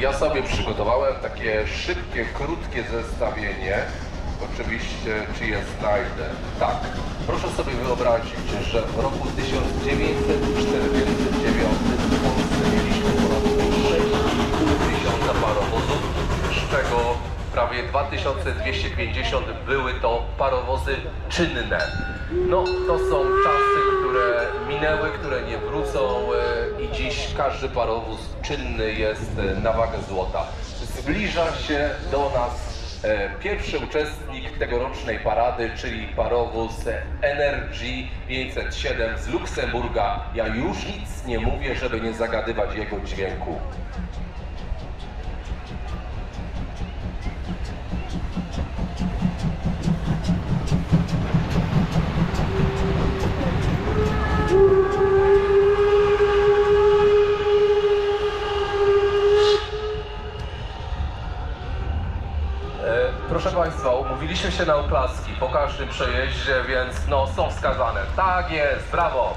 Ja sobie przygotowałem takie szybkie, krótkie zestawienie. Oczywiście, czy je znajdę. Tak. Proszę sobie wyobrazić, że w roku 1949 w Polsce mieliśmy ponad 6,5 tysiąca parowozów, z czego prawie 2250 były to parowozy czynne. No, to są czasy, które minęły, które nie wrócą e, i dziś każdy parowóz czynny jest e, na wagę złota. Zbliża się do nas e, pierwszy uczestnik tegorocznej parady, czyli parowóz Energy 507 z Luksemburga. Ja już nic nie mówię, żeby nie zagadywać jego dźwięku. Proszę Państwa, umówiliśmy się na oklaski po każdym przejeździe, więc no są wskazane. Tak jest, brawo!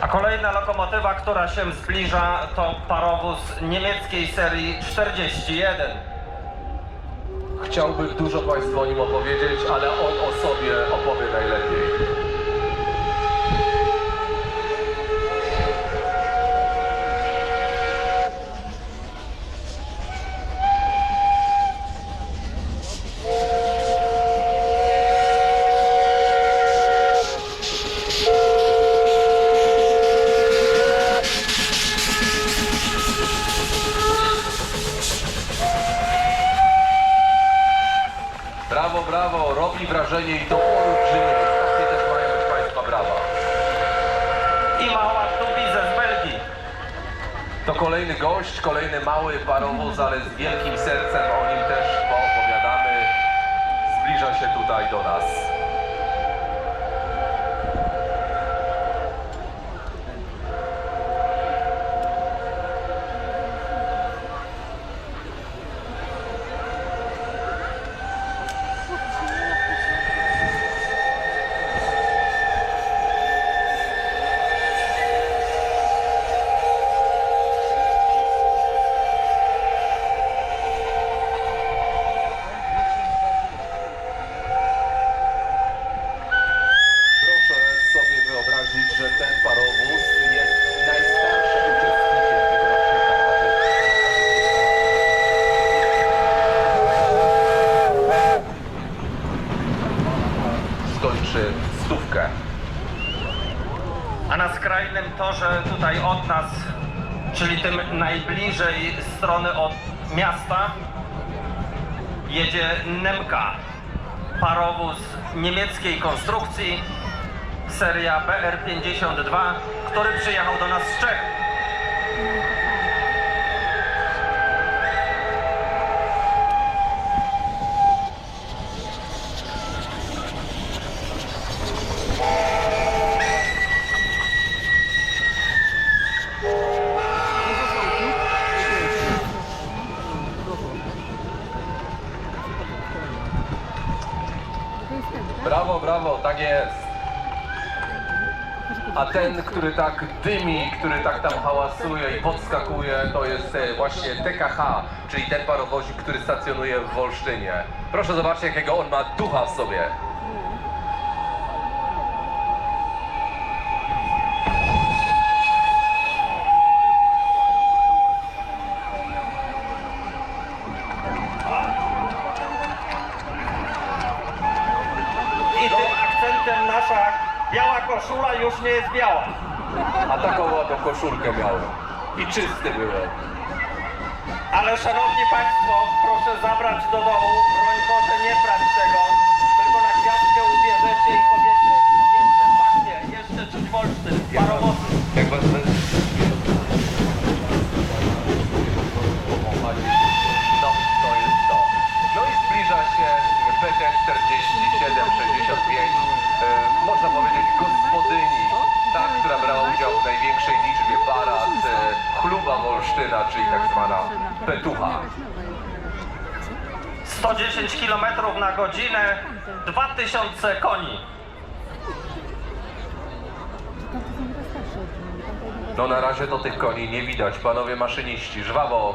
A kolejna lokomotywa, która się zbliża, to parowóz niemieckiej serii 41. Chciałbym dużo Państwu o nim opowiedzieć, ale on o sobie opowie najlepiej. Brawo, brawo, robi wrażenie i to olbrzymie. Takie też mają być Państwa brawa. I mała Tubize z Belgii. To kolejny gość, kolejny mały parowóz, ale z wielkim sercem, o nim też poopowiadamy. Zbliża się tutaj do nas. Proszę sobie wyobrazić, że ten parowóz jest najstarszym uczestnikiem tegorocznej Skończy stówkę. A na skrajnym torze tutaj od nas, czyli tym najbliżej strony od miasta, jedzie Nemka. Parowóz niemieckiej konstrukcji, seria BR-52, który przyjechał do nas z Czech. Brawo, tak jest. A ten, który tak dymi, który tak tam hałasuje i podskakuje, to jest e, właśnie TKH, czyli ten parowozik, który stacjonuje w Wolsztynie. Proszę zobaczyć, jakiego on ma ducha w sobie. I tym akcentem nasza biała koszula już nie jest biała. A taką ładną koszulkę miałem. I czysty byłem. Ale szanowni Państwo, proszę zabrać do domu, broń Boże nie prać tego, czyli tak zwana petucha. 110 km na godzinę, 2000 koni. No na razie to tych koni nie widać, panowie maszyniści. Żwawo.